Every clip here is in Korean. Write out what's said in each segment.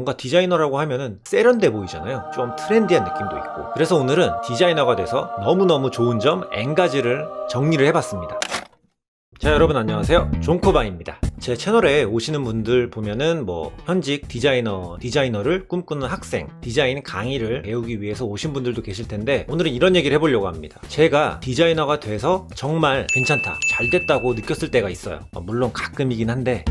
뭔가 디자이너라고 하면은 세련돼 보이잖아요. 좀 트렌디한 느낌도 있고. 그래서 오늘은 디자이너가 돼서 너무너무 좋은 점 N가지를 정리를 해봤습니다. 자 여러분 안녕하세요 존코바입니다 제 채널에 오시는 분들 보면은 뭐 현직 디자이너 디자이너를 꿈꾸는 학생 디자인 강의를 배우기 위해서 오신 분들도 계실 텐데 오늘은 이런 얘기를 해보려고 합니다 제가 디자이너가 돼서 정말 괜찮다 잘 됐다고 느꼈을 때가 있어요 어, 물론 가끔이긴 한데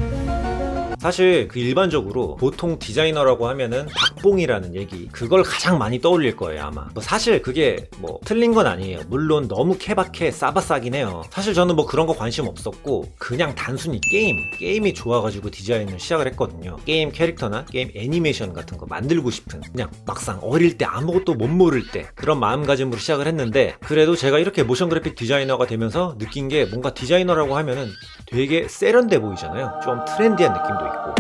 사실 그 일반적으로 보통 디자이너라고 하면은 박봉이라는 얘기 그걸 가장 많이 떠올릴 거예요 아마. 뭐 사실 그게 뭐 틀린 건 아니에요. 물론 너무 케바케 싸바싸긴 해요. 사실 저는 뭐 그런 거 관심 없었고 그냥 단순히 게임 게임이 좋아가지고 디자인을 시작을 했거든요. 게임 캐릭터나 게임 애니메이션 같은 거 만들고 싶은 그냥 막상 어릴 때 아무것도 못 모를 때 그런 마음가짐으로 시작을 했는데 그래도 제가 이렇게 모션 그래픽 디자이너가 되면서 느낀 게 뭔가 디자이너라고 하면은 되게 세련돼 보이잖아요. 좀 트렌디한 느낌도 있고.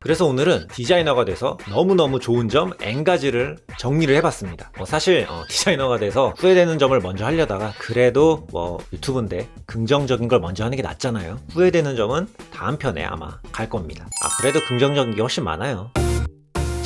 그래서 오늘은 디자이너가 돼서 너무너무 좋은 점 N가지를 정리를 해봤습니다. 뭐 사실 어, 디자이너가 돼서 후회되는 점을 먼저 하려다가 그래도 뭐 유튜브인데 긍정적인 걸 먼저 하는 게 낫잖아요. 후회되는 점은 다음 편에 아마 갈 겁니다. 아 그래도 긍정적인 게 훨씬 많아요.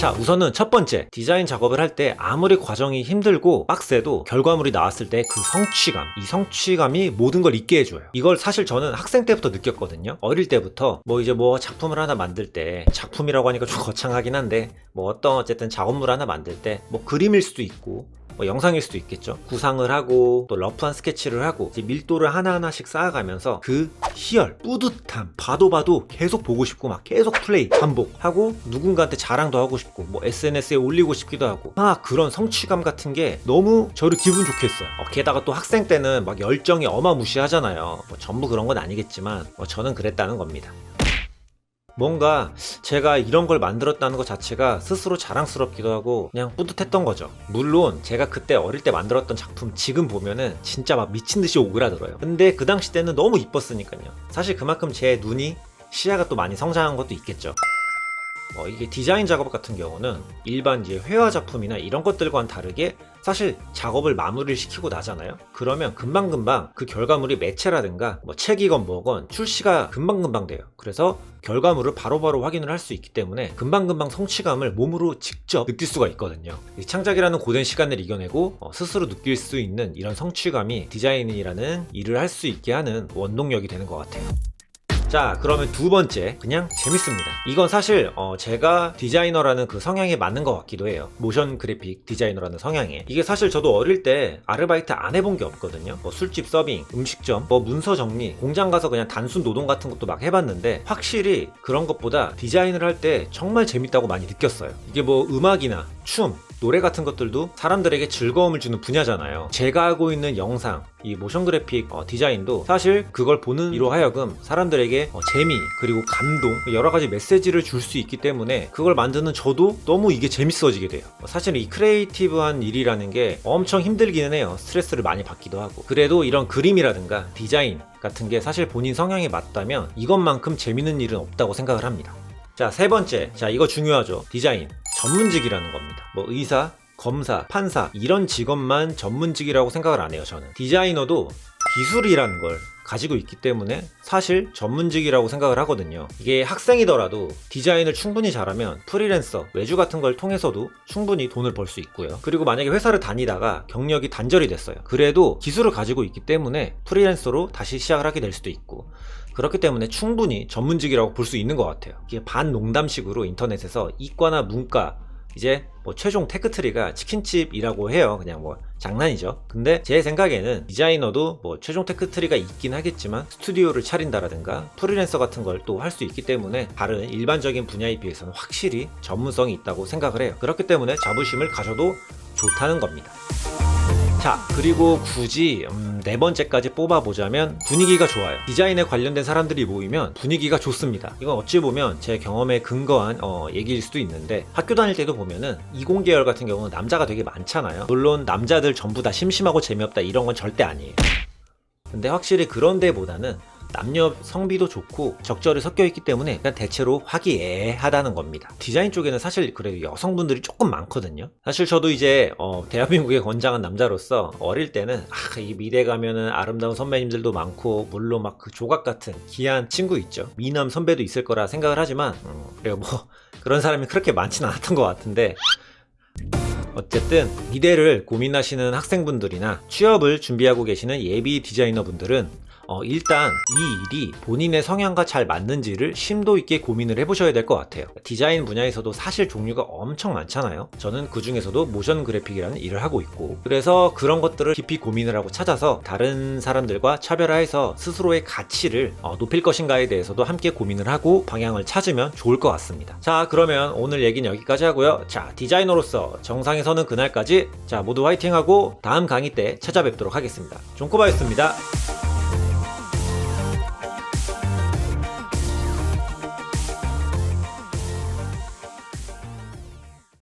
자, 우선은 첫 번째, 디자인 작업을 할 때 아무리 과정이 힘들고 빡세도 결과물이 나왔을 때 그 성취감, 이 성취감이 모든 걸 잊게 해줘요. 이걸 사실 저는 학생 때부터 느꼈거든요. 어릴 때부터 뭐 이제 뭐 작품을 하나 만들 때 작품이라고 하니까 좀 거창하긴 한데 뭐 어떤 어쨌든 작업물 하나 만들 때 뭐 그림일 수도 있고 뭐 영상일 수도 있겠죠. 구상을 하고 또 러프한 스케치를 하고 밀도를 하나하나씩 쌓아가면서 그 희열, 뿌듯함, 봐도 봐도 계속 보고 싶고 막 계속 플레이, 반복하고 누군가한테 자랑도 하고 싶고 뭐 SNS에 올리고 싶기도 하고 아 그런 성취감 같은 게 너무 저를 기분 좋게 했어요. 어, 게다가 또 학생 때는 막 열정이 어마무시하잖아요. 뭐 전부 그런 건 아니겠지만 뭐 저는 그랬다는 겁니다. 뭔가 제가 이런 걸 만들었다는 것 자체가 스스로 자랑스럽기도 하고 그냥 뿌듯했던 거죠. 물론 제가 그때 어릴 때 만들었던 작품 지금 보면은 진짜 막 미친 듯이 오그라들어요. 근데 그 당시 때는 너무 이뻤으니까요. 사실 그만큼 제 눈이 시야가 또 많이 성장한 것도 있겠죠. 어, 이게 디자인 작업 같은 경우는 일반 이제 회화 작품이나 이런 것들과는 다르게 사실 작업을 마무리를 시키고 나잖아요. 그러면 금방금방 그 결과물이 매체라든가 뭐 책이건 뭐건 출시가 금방금방 돼요. 그래서 결과물을 바로바로 확인을 할 수 있기 때문에 금방금방 성취감을 몸으로 직접 느낄 수가 있거든요. 이 창작이라는 고된 시간을 이겨내고 어, 스스로 느낄 수 있는 이런 성취감이 디자인이라는 일을 할 수 있게 하는 원동력이 되는 것 같아요. 자, 그러면 두 번째, 그냥 재밌습니다. 이건 사실 어, 제가 디자이너라는 그 성향에 맞는 것 같기도 해요. 모션 그래픽 디자이너라는 성향에. 이게 사실 저도 어릴 때 아르바이트 안 해본 게 없거든요. 뭐 술집 서빙, 음식점, 뭐 문서 정리, 공장 가서 그냥 단순 노동 같은 것도 막 해봤는데 확실히 그런 것보다 디자인을 할 때 정말 재밌다고 많이 느꼈어요. 이게 뭐 음악이나 춤, 노래 같은 것들도 사람들에게 즐거움을 주는 분야잖아요. 제가 하고 있는 영상, 이 모션 그래픽 어, 디자인도 사실 그걸 보는 이로 하여금 사람들에게 어, 재미 그리고 감동 여러 가지 메시지를 줄 수 있기 때문에 그걸 만드는 저도 너무 이게 재밌어지게 돼요. 어, 사실 이 크리에이티브한 일이라는 게 엄청 힘들기는 해요. 스트레스를 많이 받기도 하고 그래도 이런 그림이라든가 디자인 같은 게 사실 본인 성향에 맞다면 이것만큼 재밌는 일은 없다고 생각을 합니다. 자, 세 번째. 자, 이거 중요하죠. 디자인. 전문직이라는 겁니다. 뭐 의사, 검사, 판사 이런 직업만 전문직이라고 생각을 안 해요, 저는. 디자이너도 기술이라는 걸 가지고 있기 때문에 사실 전문직이라고 생각을 하거든요. 이게 학생이더라도 디자인을 충분히 잘하면 프리랜서, 외주 같은 걸 통해서도 충분히 돈을 벌 수 있고요. 그리고 만약에 회사를 다니다가 경력이 단절이 됐어요. 그래도 기술을 가지고 있기 때문에 프리랜서로 다시 시작을 하게 될 수도 있고 그렇기 때문에 충분히 전문직이라고 볼 수 있는 것 같아요. 이게 반농담식으로 인터넷에서 이과나 문과 이제 뭐 최종 테크트리가 치킨집이라고 해요. 그냥 뭐 장난이죠. 근데 제 생각에는 디자이너도 뭐 최종 테크트리가 있긴 하겠지만 스튜디오를 차린다라든가 프리랜서 같은 걸 또 할 수 있기 때문에 다른 일반적인 분야에 비해서는 확실히 전문성이 있다고 생각을 해요. 그렇기 때문에 자부심을 가져도 좋다는 겁니다. 자, 그리고 굳이 음, 네 번째까지 뽑아보자면 분위기가 좋아요. 디자인에 관련된 사람들이 모이면 분위기가 좋습니다. 이건 어찌 보면 제 경험에 근거한 어, 얘기일 수도 있는데 학교 다닐 때도 보면은 이공계열 같은 경우는 남자가 되게 많잖아요. 물론 남자들 전부 다 심심하고 재미없다 이런 건 절대 아니에요. 근데 확실히 그런 데보다는 남녀 성비도 좋고 적절히 섞여 있기 때문에 그냥 대체로 화기애애하다는 겁니다. 디자인 쪽에는 사실 그래도 여성분들이 조금 많거든요. 사실 저도 이제 어, 대한민국의 건장한 남자로서 어릴 때는 아, 이 미대 가면은 아름다운 선배님들도 많고 물론 막 그 조각 같은 귀한 친구 있죠. 미남 선배도 있을 거라 생각을 하지만 음, 그래요 뭐 그런 사람이 그렇게 많진 않았던 것 같은데 어쨌든 미래를 고민하시는 학생분들이나 취업을 준비하고 계시는 예비 디자이너분들은 어, 일단 이 일이 본인의 성향과 잘 맞는지를 심도 있게 고민을 해보셔야 될 것 같아요. 디자인 분야에서도 사실 종류가 엄청 많잖아요. 저는 그 중에서도 모션 그래픽이라는 일을 하고 있고, 그래서 그런 것들을 깊이 고민을 하고 찾아서 다른 사람들과 차별화해서 스스로의 가치를 어, 높일 것인가에 대해서도 함께 고민을 하고 방향을 찾으면 좋을 것 같습니다. 자, 그러면 오늘 얘기는 여기까지 하고요. 자, 디자이너로서 정상에 서는 그날까지 자, 모두 화이팅하고 다음 강의 때 찾아뵙도록 하겠습니다. 종코바였습니다.